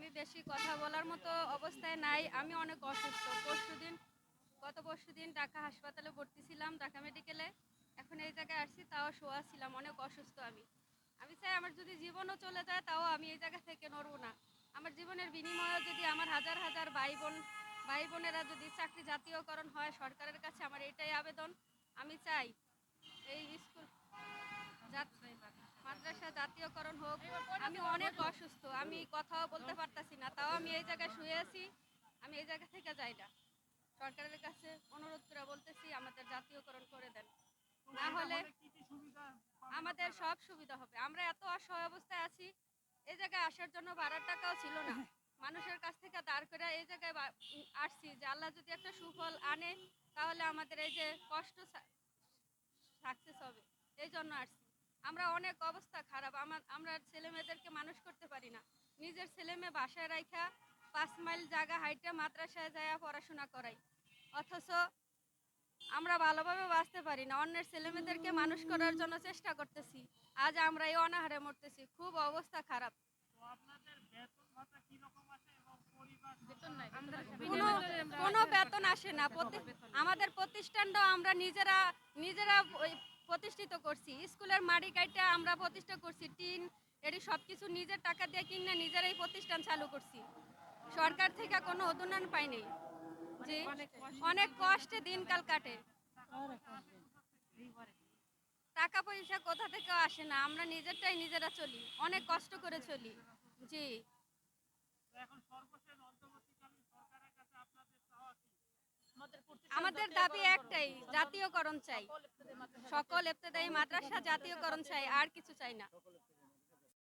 আমি বেশি কথা বলার মতো অবস্থায় নাই। আমি অনেক অসুস্থ। পরশুদিন গত পরশুদিন ঢাকা হাসপাতালে ভর্তি ছিলাম, ঢাকা মেডিকেলে। এখন এই জায়গায় আসছি, তাও শোয়া ছিলাম। অনেক অসুস্থ আমি। আমি চাই আমার যদি জীবনও চলে যায়, তাও আমি এই জায়গা থেকে নড়বো না। আমার জীবনের বিনিময়ে যদি আমার হাজার হাজার ভাই বোন, ভাই বোনেরা যদি চাকরি জাতীয়করণ হয়, সরকারের কাছে আমার এটাই আবেদন। আমি চাই এই স্কুল আমি অনেক অসুস্থ, আমি কথাও বলতে পারতাছি না, তাও আমি এই জায়গায় শুয়ে আছি, আমি এই জায়গা থেকে যাই না। সরকারের কাছে অনুরোধ করে বলতেছি, আমাদের জাতীয়করণ করে দেন। না হলে আমাদের সব সুবিধা হবে। আমরা এত অসহায় অবস্থায় আছি, এই জায়গায় আসার জন্য টাকাও ছিল না। মানুষের কাছ থেকে দাঁড় করে এই জায়গায় আসছি যে আল্লাহ যদি একটা সুফল আনে, তাহলে আমাদের এই যে কষ্ট সাকসেস হবে, এই জন্য আসছি। আমরা অনেক অবস্থা খারাপ। আমার আমরা ছেলে মেয়েদেরকে মানুষ করতে পারি না। নিজের ছেলে মেয়ে বাসায় রাখা পাঁচ মাইল জায়গা হাইটে মাদ্রাসায় যায় পড়াশোনা করাই। অথচ আমরা ভালোভাবে বাঁচতে পারি না। অন্যের ছেলেমেয়েদেরকে মানুষ করার জন্য চেষ্টা করতেছি। আজ আমরা এই অনাহারে মরতেছি। খুব অবস্থা খারাপ। কোনো বেতন আসে না। প্রতি- আমাদের প্রতিষ্ঠানটাও আমরা নিজেরা নিজেরা প্রতিষ্ঠিত করছি। স্কুলের মাড়ি কাইটা আমরা প্রতিষ্ঠা করছি, টিন এটি সব কিছু নিজের টাকা দিয়ে কিনে নিজেরাই প্রতিষ্ঠান চালু করছি। সরকার থেকে কোনো অনুদান পাইনি জি অনেক কষ্টে দিনকাল কাটে। টাকা পয়সা কোথা থেকে আসে না, আমরা নিজেরটাই নিজেরা চলি। অনেক কষ্ট করে চলি। জি। আমাদের দাবি একটাই, জাতীয়করণ চাই। সকল এফতেদায়ী মাদ্রাসা জাতীয়করণ চাই আর কিছু চাই না।